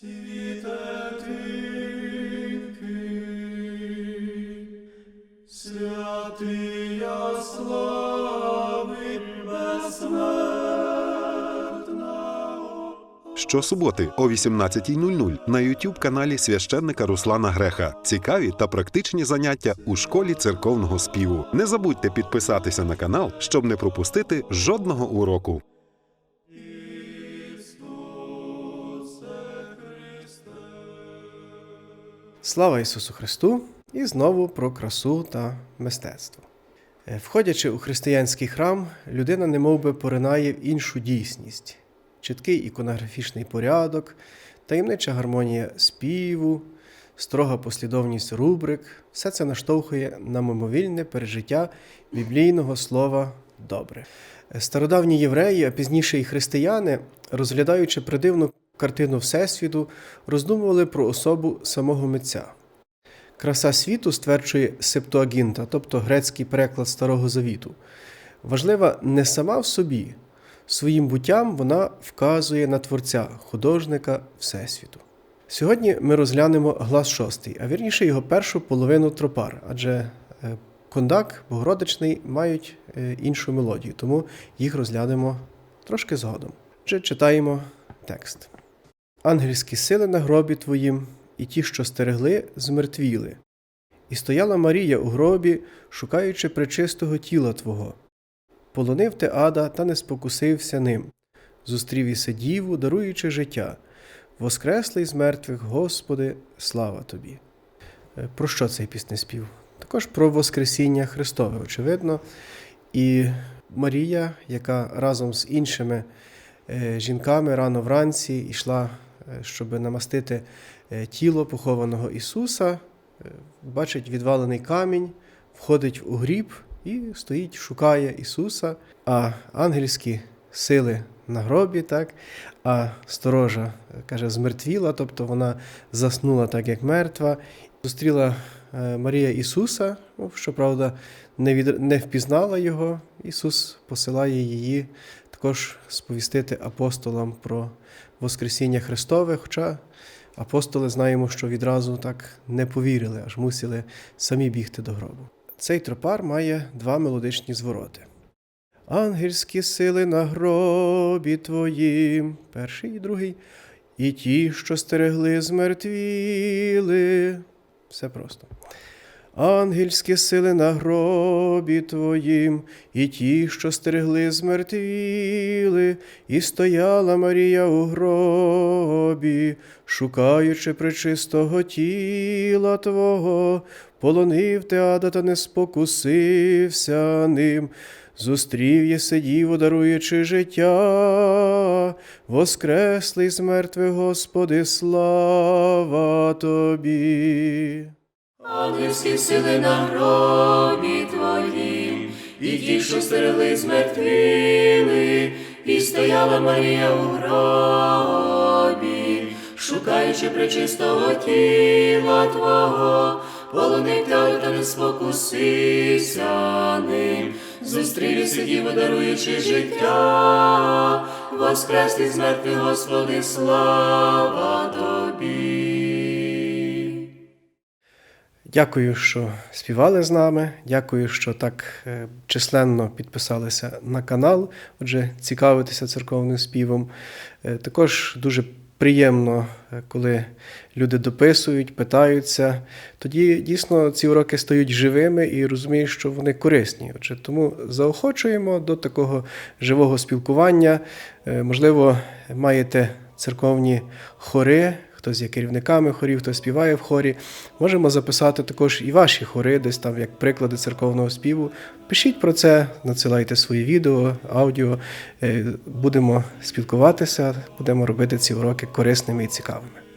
Світе тихий, святия слави безсмертного. Щосуботи о 18.00 на youtube каналі священника Руслана Греха. Цікаві та практичні заняття у школі церковного співу. Не забудьте підписатися на канал, щоб не пропустити жодного уроку. Слава Ісусу Христу! І знову про красу та мистецтво. Е, Входячи у християнський храм, людина немов би поринає в іншу дійсність: чіткий іконографічний порядок, таємнича гармонія співу, строга послідовність рубрик все це наштовхує на мимовільне пережиття біблійного слова добре. Е, Стародавні євреї, а пізніше і християни, розглядаючи придивну картину Всесвіту, роздумували про особу самого митця. Краса світу стверджує Септуагінта, тобто грецький переклад Старого Завіту. Важлива не сама в собі, своїм буттям вона вказує на творця, художника Всесвіту. Сьогодні ми розглянемо глас шостий, а вірніше його першу половину тропар, адже е, кондак, богородичний мають е, іншу мелодію, тому їх розглянемо трошки згодом. Отже, читаємо текст. Ангельські сили на гробі твоїм, і ті, що стерегли, змертвіли. І стояла Марія у гробі, шукаючи пречистого тіла Твого. Полонив ти ада та не спокусився ним, зустрів і сидіву, даруючи життя. Воскреслий з мертвих, Господи, слава Тобі. Е, Про що цей піснеспів? Також про Воскресіння Христове, очевидно. І Марія, яка разом з іншими е, жінками рано вранці йшла, щоб намастити е, тіло похованого Ісуса, е, бачить відвалений камінь, входить у гріб і стоїть, шукає Ісуса, а ангельські сили на гробі, так, а сторожа е, каже, змертвіла, тобто вона заснула так, як мертва. Зустріла е, Марія Ісуса, ну, щоправда, не, від... не впізнала його. Ісус посилає її також сповістити апостолам про Воскресіння Христове, хоча апостоли знаємо, що відразу так не повірили, аж мусили самі бігти до гробу. Цей тропар має два мелодичні звороти. Ангельські сили на гробі твоїм, перший і другий, і ті, що стерегли, змертвіли. Все просто. Ангельські сили на гробі твоїм, і ті, що стерегли, змертвіли, і стояла Марія у гробі, шукаючи пречистого тіла Твого, полонив ти ада та не спокусився ним. Зустрів є сидів, даруючи життя, воскреслий з мертвих, Господи, слава Тобі. Ангельські сили на гробі твоїм, і ті, що стерегли, змертвіли, і стояла Марія у гробі, шукаючи пречистого тіла Твого, полонив та не спокусився ним, зустрів і сидів, даруючи життя, воскреслий з мертвих, Господи, слава Тобі. Дякую, що співали з нами. Дякую, що так е, численно підписалися на канал. Отже, цікавитеся церковним співом. Е, Також дуже приємно, коли люди дописують, питаються. Тоді дійсно ці уроки стають живими і розумієш, що вони корисні. Отже, тому заохочуємо до такого живого спілкування. Е, Можливо, маєте церковні хори. Хтось є керівниками хорів, хтось співає в хорі. Можемо записати також і ваші хори, десь там як приклади церковного співу. Пишіть про це, надсилайте свої відео, аудіо. Е, Будемо спілкуватися, будемо робити ці уроки корисними і цікавими.